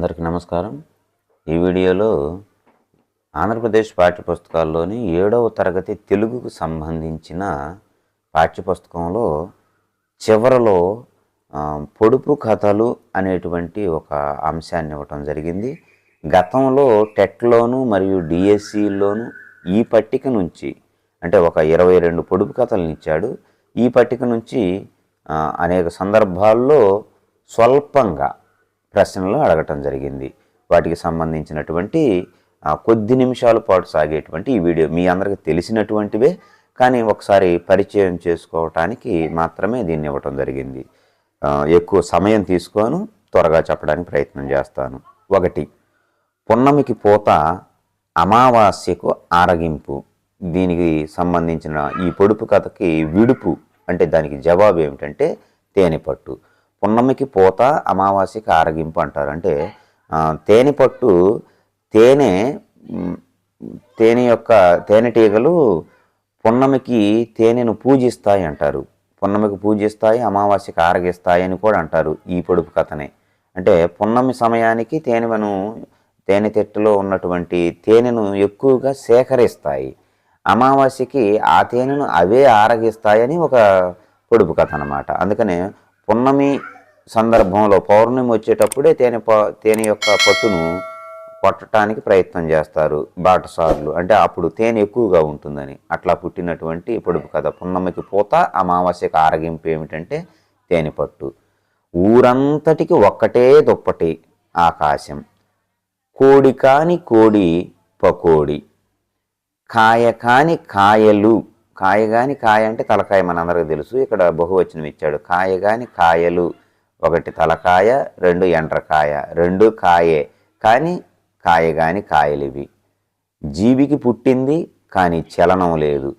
అందరికీ నమస్కారం. ఈ వీడియోలో ఆంధ్రప్రదేశ్ పాఠ్యపుస్తకాల్లోని ఏడవ తరగతి తెలుగుకు సంబంధించిన పాఠ్యపుస్తకంలో చివరలో పొడుపు కథలు అనేటువంటి ఒక అంశాన్ని ఇవ్వటం జరిగింది. గతంలో టెట్లోను మరియు డిఎస్సిలోను ఈ పట్టిక నుంచి అంటే ఒక ఇరవై రెండు పొడుపు కథలను ఇచ్చాడు. ఈ పట్టిక నుంచి అనేక సందర్భాల్లో స్వల్పంగా ప్రశ్నలు అడగటం జరిగింది. వాటికి సంబంధించినటువంటి కొద్ది నిమిషాల పాటు సాగేటువంటి ఈ వీడియో మీ అందరికీ తెలిసినటువంటివే కానీ ఒకసారి పరిచయం చేసుకోవటానికి మాత్రమే దీన్ని ఇవ్వటం జరిగింది. ఎక్కువ సమయం తీసుకోను త్వరగా చెప్పడానికి ప్రయత్నం చేస్తాను. ఒకటి పున్నమికి పోత అమావాస్యకు ఆరగింపు. దీనికి సంబంధించిన ఈ పొడుపు కథకి విడుపు అంటే దానికి జవాబు ఏమిటంటే తేనెపట్టు. పున్నమికి పోత అమావాస్యకి ఆరగింపు అంటారు. అంటే తేనె తేనెపట్టు తేనె తేనె యొక్క తేనెటీగలు పున్నమికి తేనెను పూజిస్తాయి అంటారు. పున్నమికి పూజిస్తాయి అమావాస్యకి ఆరగిస్తాయి అని కూడా అంటారు ఈ పొడుపు కథనే. అంటే పున్నమి సమయానికి తేనెను తేనె తెట్టులో ఉన్నటువంటి తేనెను ఎక్కువగా సేకరిస్తాయి. అమావాస్యకి ఆ తేనెను అవే ఆరగిస్తాయని ఒక పొడుపు కథ అనమాట అందుకనే పున్నమి సందర్భంలో పౌర్ణమి వచ్చేటప్పుడే తేనె ప- తేనె యొక్క పట్టును కొట్టడానికి ప్రయత్నం చేస్తారు బాటసార్లు. అంటే అప్పుడు తేనె ఎక్కువగా ఉంటుందని. అట్లా పుట్టినటువంటి పొడుపు కథ. పున్నమికి పోత అమావాస్యకు ఆరగింపు ఏమిటంటే తేనె పట్టు. ఊరంతటికి ఒక్కటే దుప్పటి ఆకాశం. కోడి కాని కోడి పకోడి. కాయ కాని కాయలు. కాయ కాని కాయ అంటే తలకాయ మనందరికీ తెలుసు. ఇక్కడ బహువచనం ఇచ్చాడు. కాయ కాని కాయలు. ఒకటి తలకాయ రెండు ఎండ్రకాయ రెండు కాయే. కానీ కాయ కాని కాయలివి. జీవికి పుట్టింది కానీ చలనం లేదు.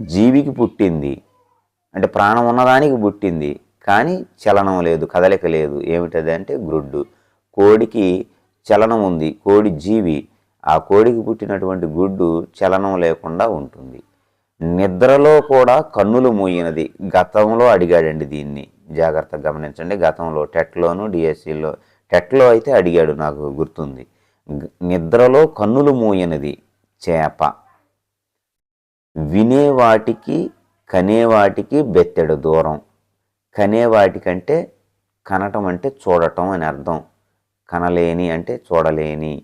జీవికి పుట్టింది అంటే ప్రాణం ఉన్నదానికి పుట్టింది కానీ చలనం లేదు కదలిక లేదు. ఏమిటది అంటే గ్రుడ్డు. కోడికి చలనం ఉంది కోడి జీవి. ఆ కోడికి పుట్టినటువంటి గుడ్డు చలనం లేకుండా ఉంటుంది. నిద్రలో కూడా కన్నులు మూయినది. గతంలో అడిగాడండి దీన్ని. జాగ్రత్తగా గమనించండి. గతంలో టెట్లోను డిఎస్సిలో టెట్లో అయితే అడిగాడు నాకు గుర్తుంది. నిద్రలో కన్నులు మూయనిది చేప. వినేవాటికి కనేవాటికి బెత్తెడు దూరం. కనేవాటికంటే కనటం అంటే చూడటం అని అర్థం. కనలేని అంటే చూడలేని.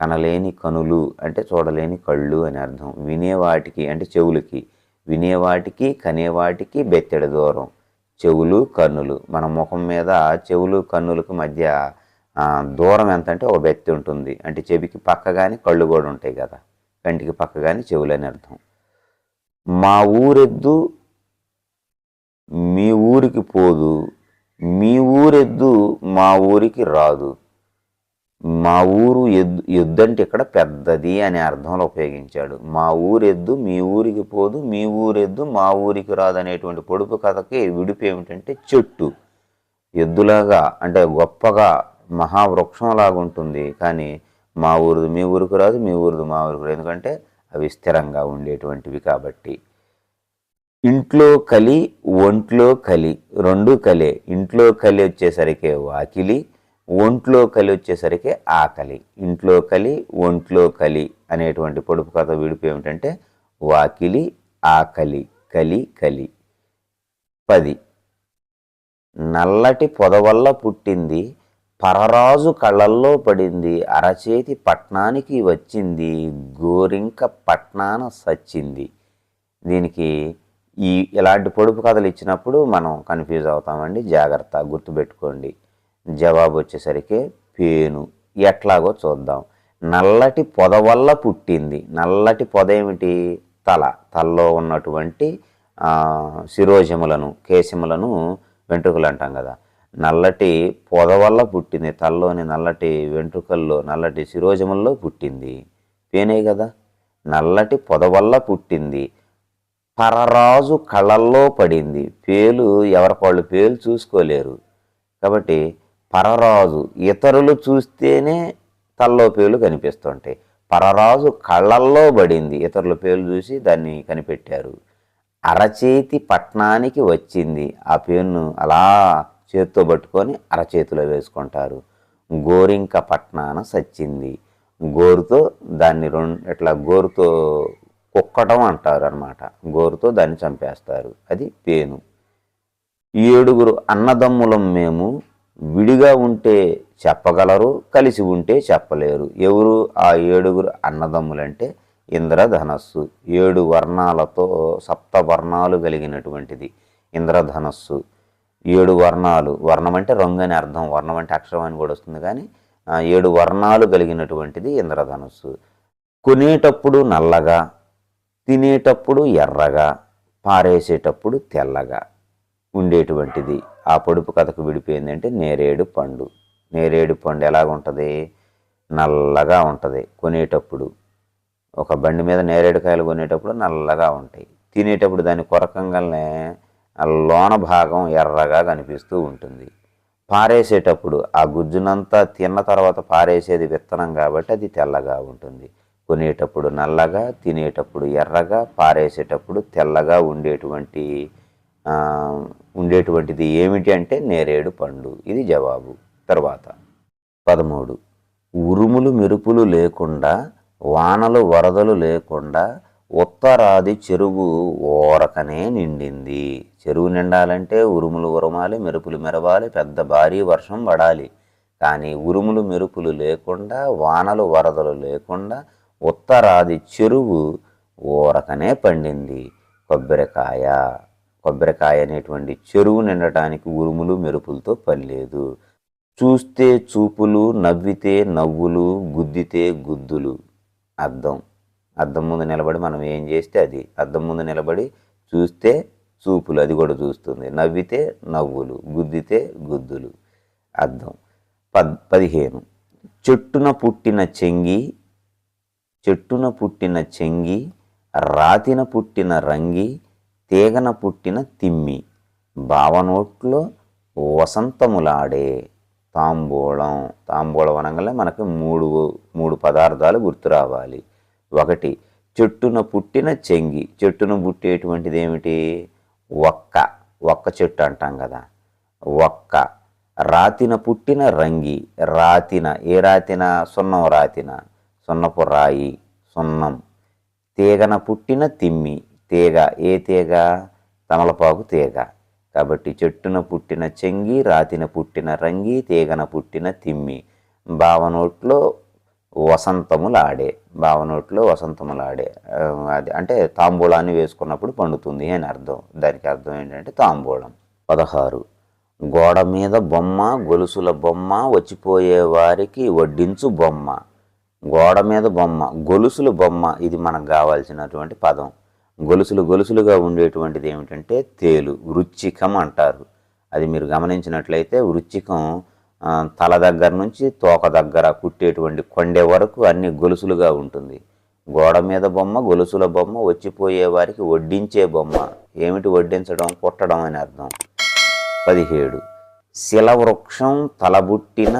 కనలేని కనులు అంటే చూడలేని కళ్ళు అని అర్థం. వినేవాటికి అంటే చెవులకి. వినేవాటికి కనేవాటికి బెత్తెడు దూరం. చెవులు కన్నులు. మన ముఖం మీద చెవులు కన్నులకు మధ్య దూరం ఎంత అంటే ఒక వ్యక్తి ఉంటుంది. అంటే చెవికి పక్క కానీ కళ్ళు కూడా ఉంటాయి కదా. కంటికి పక్క కానీ చెవులు అని అర్థం. మా ఊరెద్దు మీ ఊరికి పోదు. మీ ఊరెద్దు మా ఊరికి రాదు. మా ఊరు ఎద్దు ఎద్దు అంటే ఇక్కడ పెద్దది అనే అర్థంలో ఉపయోగించాడు. మా ఊరెద్దు మీ ఊరికి పోదు మీ ఊరెద్దు మా ఊరికి రాదు అనేటువంటి పొడుపు కథకి విడుపు ఏమిటంటే చెట్టు. ఎద్దులాగా అంటే గొప్పగా మహావృక్షంలాగా ఉంటుంది. కానీ మా ఊరిది మీ ఊరికి రాదు మీ ఊరిది మా ఊరికి రాదు. ఎందుకంటే అవి స్థిరంగా ఉండేటువంటివి కాబట్టి. ఇంట్లో కలి ఒంట్లో కలి రెండు కలే. ఇంట్లో కలి వచ్చేసరికి వాకిలి ఒంట్లో కలి వచ్చేసరికి ఆకలి ఇంట్లో కలి ఒంట్లో కలి అనేటువంటి పొడుపు కథ విడుపు ఏమిటంటే వాకిలి ఆకలి కలి కలి. పది. నల్లటి పొదవల్ల పుట్టింది పరరాజు కళ్ళల్లో పడింది అరచేతి పట్నానికి వచ్చింది గోరింక పట్నాన సచ్చింది. దీనికి ఈ ఇలాంటి పొడుపు కథలు ఇచ్చినప్పుడు మనం కన్ఫ్యూజ్ అవుతామండి. జాగ్రత్త గుర్తుపెట్టుకోండి. జవాబు వచ్చేసరికి పేను. ఎట్లాగో చూద్దాం. నల్లటి పొద వల్ల పుట్టింది. నల్లటి పొద ఏమిటి? తల. తలలో ఉన్నటువంటి శిరోజములను కేశములను వెంట్రుకలు అంటాం కదా. నల్లటి పొద వల్ల పుట్టింది. తలలోని నల్లటి వెంట్రుకల్లో నల్లటి శిరోజముల్లో పుట్టింది. పేనే కదా. నల్లటి పొద వల్ల పుట్టింది. పరరాజు కళల్లో పడింది. పేలు ఎవరి వాళ్ళు పేలు చూసుకోలేరు. కాబట్టి పరరాజు ఇతరులు చూస్తేనే తల్లో పేలు కనిపిస్తుంటాయి. పరరాజు కళ్ళల్లో పడింది ఇతరుల పేలు చూసి దాన్ని కనిపెట్టారు. అరచేతి పట్నానికి వచ్చింది ఆ పేరును అలా చేత్తో పట్టుకొని అరచేతిలో వేసుకుంటారు. గోరింక పట్నాన సచ్చింది. గోరుతో దాన్ని రెండు ఇట్లా గోరుతో కుక్కటం అంటారు అనమాట గోరుతో దాన్ని చంపేస్తారు. అది పేను. ఏడుగురు అన్నదమ్ములం మేము విడిగా ఉంటే చెప్పగలరు కలిసి ఉంటే చెప్పలేరు. ఎవరు? ఆ ఏడుగురు అన్నదమ్ములంటే ఇంద్రధనస్సు. ఏడు వర్ణాలతో సప్త వర్ణాలు కలిగినటువంటిది ఇంద్రధనస్సు. ఏడు వర్ణాలు. వర్ణం అంటే రంగు అని అర్థం. వర్ణం అంటే అక్షరం అని కూడా వస్తుంది కానీ ఏడు వర్ణాలు కలిగినటువంటిది ఇంద్రధనస్సు. కొనేటప్పుడు నల్లగా తినేటప్పుడు ఎర్రగా పారేసేటప్పుడు తెల్లగా ఉండేటువంటిది ఆ పొడుపు కథకు విడిపోయింది అంటే నేరేడు పండు. నేరేడు పండు ఎలాగుంటుంది? నల్లగా ఉంటుంది. కొనేటప్పుడు ఒక బండి మీద నేరేడుకాయలు కొనేటప్పుడు నల్లగా ఉంటాయి. తినేటప్పుడు దాని కొరకంగానే లోన భాగం ఎర్రగా కనిపిస్తూ ఉంటుంది. పారేసేటప్పుడు ఆ గుజ్జునంతా తిన్న తర్వాత పారేసేది విత్తనం కాబట్టి అది తెల్లగా ఉంటుంది. కొనేటప్పుడు నల్లగా తినేటప్పుడు ఎర్రగా పారేసేటప్పుడు తెల్లగా ఉండేటువంటి ఉండేటువంటిది ఏమిటి అంటే నేరేడు పండు. ఇది జవాబు. తర్వాత పదమూడు. ఉరుములు మెరుపులు లేకుండా వానలు వరదలు లేకుండా ఉత్తరాది చెరువు ఓరకనే నిండింది. చెరువు నిండాలంటే ఉరుములు ఉరమాలి మెరుపులు మెరవాలి పెద్ద భారీ వర్షం పడాలి. కానీ ఉరుములు మెరుపులు లేకుండా వానలు వరదలు లేకుండా ఉత్తరాది చెరువు ఊరకనే పండింది. కొబ్బరికాయ. కొబ్బరికాయ అనేటువంటి చెరువు నిండటానికి ఉరుములు మెరుపులతో పని లేదు. చూస్తే చూపులు నవ్వితే నవ్వులు గుద్దితే గుద్దులు. అద్దం అద్దం ముందు నిలబడి మనం ఏం చేస్తే అది. అద్దం ముందు నిలబడి చూస్తే చూపులు అది కూడా చూస్తుంది. నవ్వితే నవ్వులు గుద్దితే గుద్దులు. అద్దం పద్ పదిహేను. చెట్టున పుట్టిన చెంగి చెట్టున పుట్టిన చెంగి రాతిన పుట్టిన రంగి తీగన పుట్టిన తిమ్మి బావనోట్లో వసంతములాడే తాంబూలం. తాంబూలం అనగానే మనకి మూడు మూడు పదార్థాలు గుర్తు రావాలి. ఒకటి చెట్టున పుట్టిన చెంగి. చెట్టున పుట్టేటువంటిది ఏమిటి? ఒక్క ఒక్క చెట్టు అంటాం కదా. ఒక్క రాతిన పుట్టిన రంగి. రాతిన. ఏ రాతిన? సున్నం రాతిన. సున్నపు రాయి. సున్నం. తీగన పుట్టిన తిమ్మి. తీగ ఏ తీగ? తమలపాకు తీగ. కాబట్టి చెట్టున పుట్టిన చెంగి రాతిన పుట్టిన రంగి తీగన పుట్టిన తిమ్మి. బావనోట్లో వసంతములాడే బావనోట్లో వసంతములాడే. అది అంటే తాంబూలాన్ని వేసుకున్నప్పుడు పండుతుంది అని అర్థం. దానికి అర్థం ఏంటంటే తాంబూలం. పదహారు. గోడ మీద బొమ్మ గొలుసుల బొమ్మ వచ్చిపోయే వారికి వడ్డించు బొమ్మ. గోడ మీద బొమ్మ గొలుసుల బొమ్మ ఇది మనకు కావాల్సినటువంటి పదం. గొలుసులు గొలుసులుగా ఉండేటువంటిది ఏమిటంటే తేలు వృచ్చికం అంటారు. అది మీరు గమనించినట్లయితే వృచ్చికం తల దగ్గర నుంచి తోక దగ్గర కుట్టేటువంటి కొండే వరకు అన్ని గొలుసులుగా ఉంటుంది. గోడ మీద బొమ్మ గొలుసుల బొమ్మ వచ్చిపోయే వారికి వడ్డించే బొమ్మ. ఏమిటి వడ్డించడం? కుట్టడం అని అర్థం. పదిహేడు. శిలవృక్షం తలబుట్టిన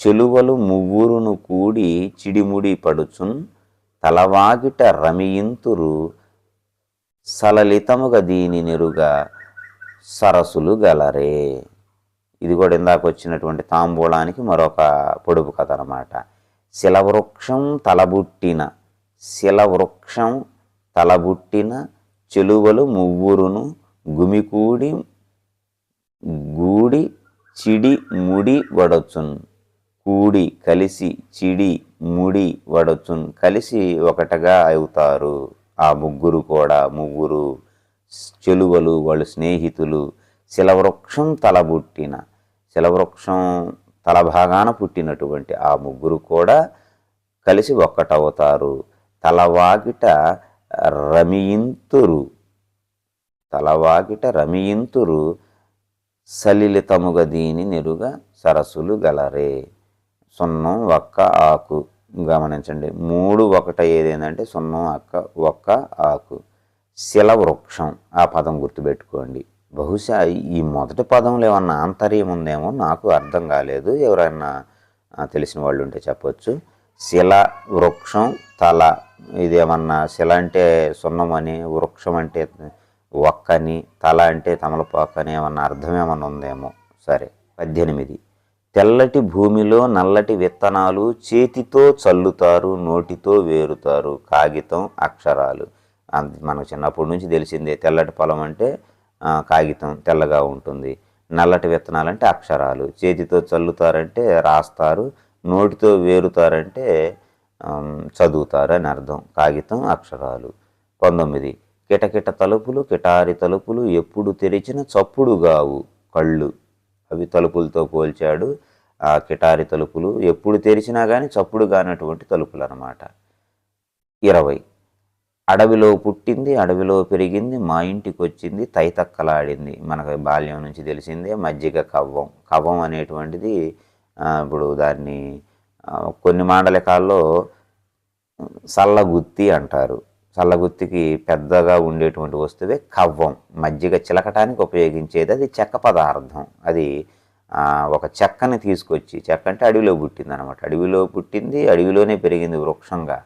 చెలువలు మువ్వురును కూడి చిడిముడి పడుచున్ తలవాగిట రమియింతురు సలలితముగా దీని నెరుగా సరసులు గలరే. ఇది కూడా ఇందాక వచ్చినటువంటి తాంబూలానికి మరొక పొడుపు కథ అనమాట శిలవృక్షం తలబుట్టిన శిలవృక్షం తలబుట్టిన చెలువలు మువ్వురును గుమికూడి గూడి చిడి ముడి వడచున్ కూడి కలిసి చిడి ముడి వడచున్ కలిసి ఒకటగా అవుతారు. ఆ ముగ్గురు కూడా ముగ్గురు చెలువలు వాళ్ళు స్నేహితులు శిలవృక్షం తలబుట్టిన శిలవృక్షం తల భాగాన పుట్టినటువంటి ఆ ముగ్గురు కూడా కలిసి ఒక్కటవుతారు. తలవాకిట రమియింతురు. తలవాకిట రమియింతురు సలిలితముగా దీని నెరుగా సరస్సులు గలరే. సున్నం ఒక్క ఆకు. గమనించండి. మూడు ఒకట ఏదేంటంటే సున్నం అక్క ఒక్క ఆకు. శిల వృక్షం ఆ పదం గుర్తుపెట్టుకోండి. బహుశా ఈ మొదటి పదంలో ఏమన్నా ఆంతర్యం ఉందేమో నాకు అర్థం కాలేదు. ఎవరైనా తెలిసిన వాళ్ళు ఉంటే చెప్పొచ్చు. శిల వృక్షం తల. ఇదేమన్నా శిల అంటే సున్నమని వృక్షం అంటే ఒక్కని తల అంటే తమలపాకు అని ఏమన్నా అర్థం ఏమన్నా ఉందేమో. సరే పద్దెనిమిది. తెల్లటి భూమిలో నల్లటి విత్తనాలు చేతితో చల్లుతారు నోటితో వేరుతారు. కాగితం అక్షరాలు. మనకు చిన్నప్పటి నుంచి తెలిసిందే తెల్లటి పొలం అంటే కాగితం తెల్లగా ఉంటుంది. నల్లటి విత్తనాలు అంటే అక్షరాలు. చేతితో చల్లుతారంటే రాస్తారు నోటితో వేరుతారంటే చదువుతారు అని అర్థం. కాగితం అక్షరాలు. పంతొమ్మిది. కిటకిట తలుపులు కిటారి తలుపులు ఎప్పుడు తెరిచిన చప్పుడు గావు కళ్ళు. అవి తలుపులతో పోల్చాడు. ఆ కిటారి తలుపులు ఎప్పుడు తెరిచినా కానీ చప్పుడు కానటువంటి తలుపులు అన్నమాట ఇరవై. అడవిలో పుట్టింది అడవిలో పెరిగింది మా ఇంటికి వచ్చింది తైతక్కలాడింది. మనకు బాల్యం నుంచి తెలిసిందే మజ్జిగ కవ్వం. కవ్వం అనేటువంటిది ఇప్పుడు దాన్ని కొన్ని మాండలికాల్లో సల్లగుత్తి అంటారు. చల్లగుత్తికి పెద్దగా ఉండేటువంటి వస్తువే కవ్వం. మజ్జిగ చిలకటానికి ఉపయోగించేది అది చెక్క పదార్థం. అది ఒక చెక్కని తీసుకొచ్చి చెక్క అంటే అడవిలో పుట్టింది అనమాట అడవిలో పుట్టింది అడవిలోనే పెరిగింది వృక్షంగా.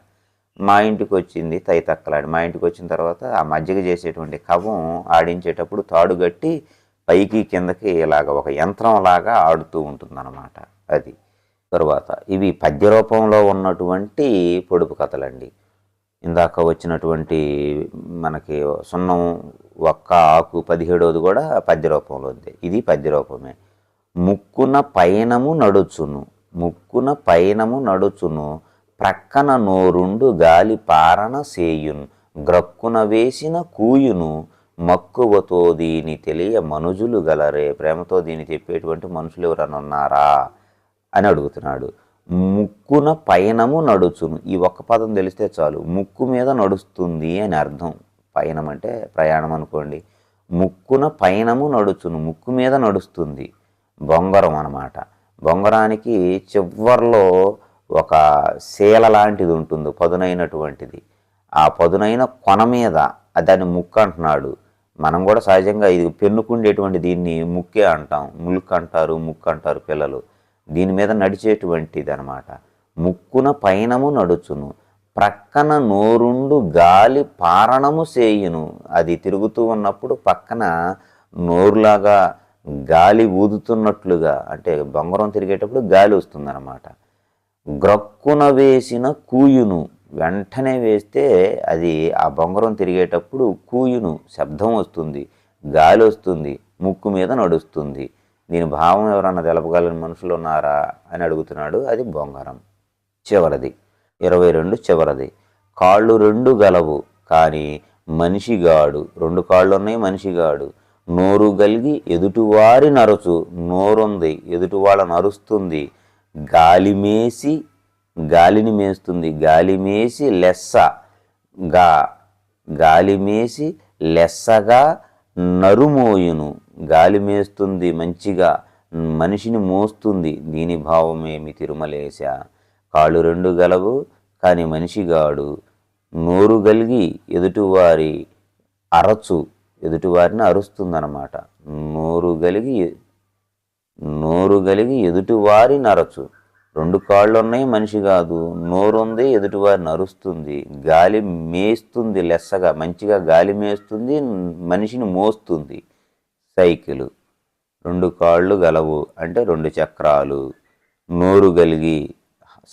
మా ఇంటికి వచ్చింది తైతక్కలాడి. మా ఇంటికి వచ్చిన తర్వాత ఆ మజ్జిగ చేసేటువంటి కవ్వం ఆడించేటప్పుడు తాడు కట్టి పైకి కిందకి ఇలాగ ఒక యంత్రం లాగా ఆడుతూ ఉంటుందన్నమాట అది. తర్వాత ఇవి పద్య రూపంలో ఉన్నటువంటి పొడుపు కథలండి. ఇందాక వచ్చినటువంటి మనకి సున్నం ఒక్క ఆకు పదిహేడవది కూడా పద్య రూపంలో ఉంది. ఇది పద్య రూపమే ముక్కున పయనము నడుచును. ముక్కున పయనము నడుచును. ప్రక్కన నోరుండు గాలి పారణ సేయును. గ్రక్కున వేసిన కూయును. మక్కువతో దీని తెలియ మనుజులు గలరే. ప్రేమతో దీని చెప్పేటువంటి మనుషులు ఎవరన్నా ఉన్నారా? అని అడుగుతున్నాడు. ముక్కున పయనము నడుచును. ఈ ఒక్క పదం తెలిస్తే చాలు. ముక్కు మీద నడుస్తుంది అని అర్థం. పయనం అంటే ప్రయాణం అనుకోండి. ముక్కున పయనము నడుచును. ముక్కు మీద నడుస్తుంది. బొంగరం అన్నమాట. బొంగరానికి చివర్లో ఒక శీల లాంటిది ఉంటుంది. పదునైనటువంటిది. ఆ పదునైన కొన మీద దాన్ని ముక్కు అంటున్నాడు. మనం కూడా సహజంగా ఇది పెన్నుకుండేటువంటి దీన్ని ముక్కే అంటాం. ముల్క్ అంటారు ముక్కు అంటారు పిల్లలు. దీని మీద నడిచేటువంటిది అనమాట ముక్కున పైనము నడుచును ప్రక్కన నోరుండు గాలి పారణము చేయును. అది తిరుగుతూ ఉన్నప్పుడు పక్కన నోరులాగా గాలి ఊదుతున్నట్లుగా అంటే బొంగరం తిరిగేటప్పుడు గాలి వస్తుందన్నమాట గ్రక్కున వేసిన కూయును వెంటనే వేస్తే అది ఆ బొంగరం తిరిగేటప్పుడు కూయును శబ్దం వస్తుంది గాలి వస్తుంది ముక్కు మీద నడుస్తుంది. దీని భావం ఎవరన్నా తెలపగలని మనుషులు ఉన్నారా? అని అడుగుతున్నాడు. అది బొంగరం. చివరిది. ఇరవై రెండు చివరిది. కాళ్ళు రెండు గలవు కానీ మనిషిగాడు రెండు కాళ్ళు ఉన్నాయి మనిషిగాడు నోరు గలిగి ఎదుటివారి నరచు నోరుంది ఎదుటి వాళ్ళ నరుస్తుంది. గాలి మేసి గాలిని మేస్తుంది. గాలి మేసి లెస్స గా గాలి మేసి లెస్సగా నరుమోయును. గాలి మేస్తుంది మంచిగా మనిషిని మోస్తుంది దీని భావమేమి తిరుమలేశ? కాళ్ళు రెండు గలవు కానీ మనిషిగాడు నోరు గలిగి ఎదుటివారి అరచు ఎదుటివారిని అరుస్తుందన్నమాట. నోరు గలిగి నోరు గలిగి ఎదుటివారి నరచు రెండు కాళ్ళు ఉన్నాయి మనిషి కాదు నోరుంది ఎదుటివారిని అరుస్తుంది. గాలి మేస్తుంది లెస్సగా మంచిగా గాలి మేస్తుంది మనిషిని మోస్తుంది. సైకిలు. రెండు కాళ్ళు గలవు అంటే రెండు చక్రాలు. నోరు గలిగి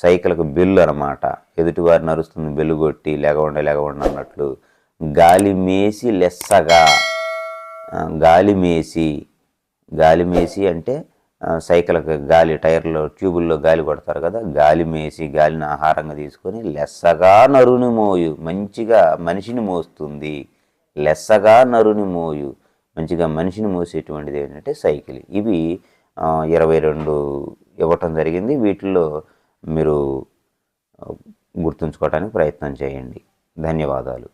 సైకిల్కి బెల్లు అనమాట ఎదుటివారిని అరుస్తుంది బెల్లు కొట్టి లెగవండి లెగవండి అన్నట్లు గాలి మేసి లెస్సగా గాలి మేసి గాలి మేసి అంటే సైకిల్కి గాలి టైర్లో ట్యూబుల్లో గాలి కొడతారు కదా గాలి మేసి గాలిని ఆహారంగా తీసుకొని లెస్సగా నరుని మోయు. మంచిగా మనిషిని మోస్తుంది. లెస్సగా నరుని మోయు. మంచిగా మనిషిని మోసేటువంటిది ఏంటంటే సైకిల్. ఇవి ఇరవై రెండు ఇవ్వటం జరిగింది. వీటిల్లో మీరు గుర్తుంచుకోవడానికి ప్రయత్నం చేయండి. ధన్యవాదాలు.